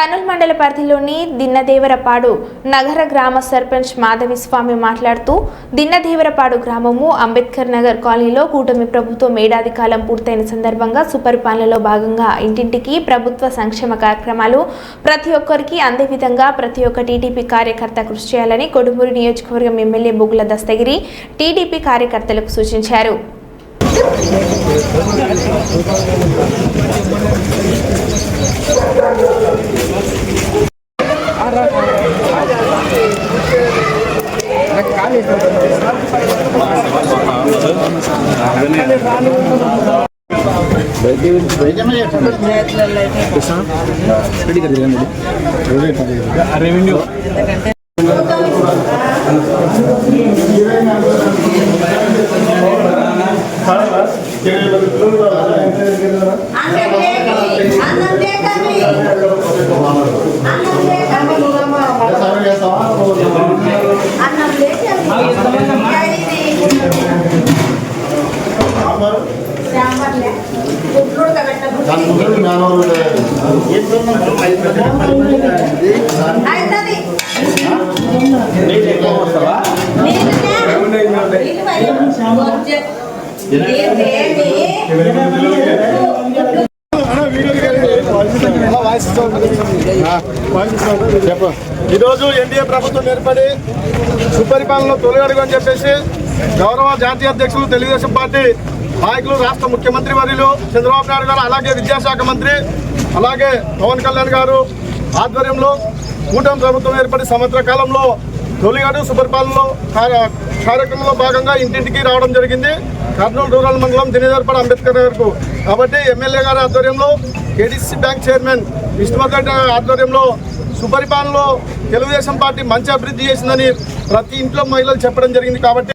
కర్నూలు మండల పరిధిలోని దిన్నదేవరపాడు నగర గ్రామ సర్పంచ్ మాధవి స్వామి మాట్లాడుతూ దిన్నదేవరపాడు గ్రామము అంబేద్కర్ నగర్ కాలనీలో కూటమి ప్రభుత్వం ఏడాది కాలం పూర్తయిన సందర్భంగా సుపరిపాలనలో భాగంగా ఇంటింటికి ప్రభుత్వ సంక్షేమ కార్యక్రమాలు ప్రతి ఒక్కరికి అందే విధంగా ప్రతి ఒక్క టీడీపీ కార్యకర్త కృషి చేయాలని కొడుమూరు నియోజకవర్గం ఎమ్మెల్యే బొగుల దస్తగిరి టీడీపీ కార్యకర్తలకు సూచించారు. అన్నం లేకని అన్నం చెప్ప. ఈరోజు ఎన్డీఏ ప్రభుత్వం ఏర్పడి సుపరిపాలన తొలి అని చెప్పేసి గౌరవ జాతీయ అధ్యక్షులు తెలుగుదేశం పార్టీ నాయకులు రాష్ట్ర ముఖ్యమంత్రి వర్యులు చంద్రబాబు నాయుడు గారు అలాగే విద్యాశాఖ మంత్రి అలాగే పవన్ కళ్యాణ్ గారు ఆధ్వర్యంలో కూటమి ప్రభుత్వం ఏర్పడి సంవత్సర కాలంలో తొలి సుపరిపాలనలో కార్యక్రమంలో భాగంగా ఇంటింటికి రావడం జరిగింది. కర్నూలు రూరల్ మండలం దినేదర్పడ అంబేద్కర్ నగర్కు కాబట్టి ఎమ్మెల్యే గారి ఆధ్వర్యంలో కేడీసీ బ్యాంక్ చైర్మన్ విష్ణువర్ధన్ ఆధ్వర్యంలో సుపరిపాలనలో తెలుగుదేశం పార్టీ మంచి అభివృద్ధి చేసిందని ప్రతి ఇంట్లో మహిళలు చెప్పడం జరిగింది కాబట్టి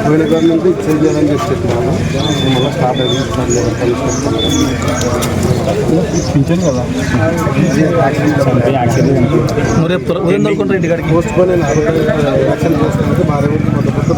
పోయిన గవర్నమెంట్ చేంజ్ చేయాలని చెప్పి చెప్పినాను మళ్ళీ స్టార్ట్ అయింది పింఛన్ కదా పోస్ట్ పోన్ యాక్షన్ చేస్తున్నది భార్య కొత్త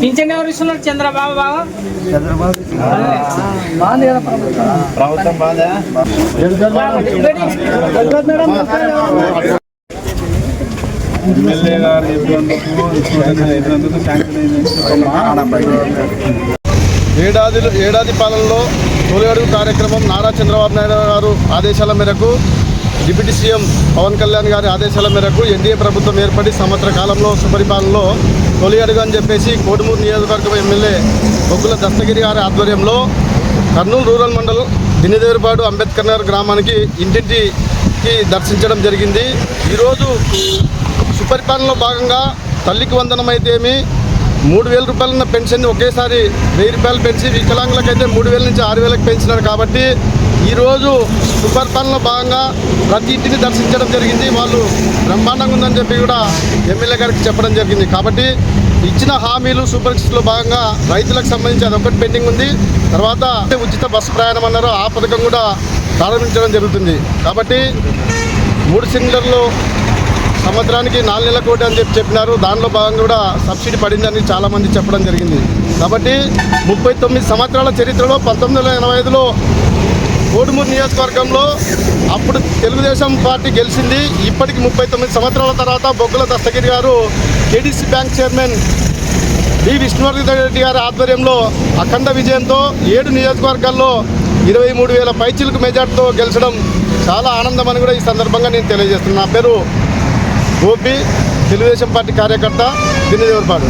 పింఛన్ ఎవరు ఇస్తున్నారు? చంద్రబాబు బాబు? ప్రభుత్వం బాగా ఎమ్మెల్యే గారు ఏడాది ఏడాది పాలనలో తొలి అడుగు కార్యక్రమం నారా చంద్రబాబు నాయుడు గారు ఆదేశాల మేరకు డిప్యూటీ సీఎం పవన్ కళ్యాణ్ గారి ఆదేశాల మేరకు ఎన్డీఏ ప్రభుత్వం ఏర్పడి సంవత్సర కాలంలో సుపరిపాలనలో తొలి అడుగు అని చెప్పేసి కోడుమూరు నియోజకవర్గం ఎమ్మెల్యే బొగ్గుల దస్తగిరి గారి ఆధ్వర్యంలో కర్నూలు రూరల్ మండలం దినిదేవరపాడు అంబేద్కర్ నగర్ గ్రామానికి ఇంటింటికి దర్శించడం జరిగింది. ఈరోజు సుపరిపాలనలో భాగంగా తల్లికి వందనం అయితేమి మూడు వేల రూపాయలున్న పెన్షన్ ఒకేసారి వెయ్యి రూపాయలు పెంచి వికలాంగులకైతే మూడు వేల నుంచి ఆరు వేలకు పెంచినారు కాబట్టి ఈరోజు సుపరిపాలనలో భాగంగా ప్రతి ఇంటిని దర్శించడం జరిగింది. వాళ్ళు బ్రహ్మాండంగా ఉందని చెప్పి కూడా ఎమ్మెల్యే గారికి చెప్పడం జరిగింది. కాబట్టి ఇచ్చిన హామీలు సూపర్ సిక్స్లో భాగంగా రైతులకు సంబంధించి అదొకటి పెండింగ్ ఉంది. తర్వాత ఉచిత బస్సు ప్రయాణం అన్నారు. ఆ పథకం కూడా ప్రారంభించడం జరుగుతుంది. కాబట్టి మూడు సిలిండర్లు సంవత్సరానికి నాలుగు నెలల కోటి అని చెప్పి చెప్పినారు. దానిలో భాగంగా కూడా సబ్సిడీ పడిందని చాలామంది చెప్పడం జరిగింది. కాబట్టి ముప్పై తొమ్మిది సంవత్సరాల చరిత్రలో పంతొమ్మిది వందల ఎనభై ఐదులో కోడుమూరు నియోజకవర్గంలో అప్పుడు తెలుగుదేశం పార్టీ గెలిచింది. ఇప్పటికి ముప్పై తొమ్మిది సంవత్సరాల తర్వాత బొగ్గుల దస్తగిరి గారు KDC bank chairman D Vishnuvardhan Reddy గారి ఆధ్వర్యంలో అఖండ విజయంతో ఏడు నియోజకవర్గాల్లో ఇరవై మూడు వేల పైచిలకు మెజార్టీతో గెలిచడం చాలా ఆనందం అని కూడా ఈ సందర్భంగా నేను తెలియజేస్తున్నాను నా పేరు గోపి తెలుగుదేశం పార్టీ కార్యకర్త దిన్నదేవరపాడు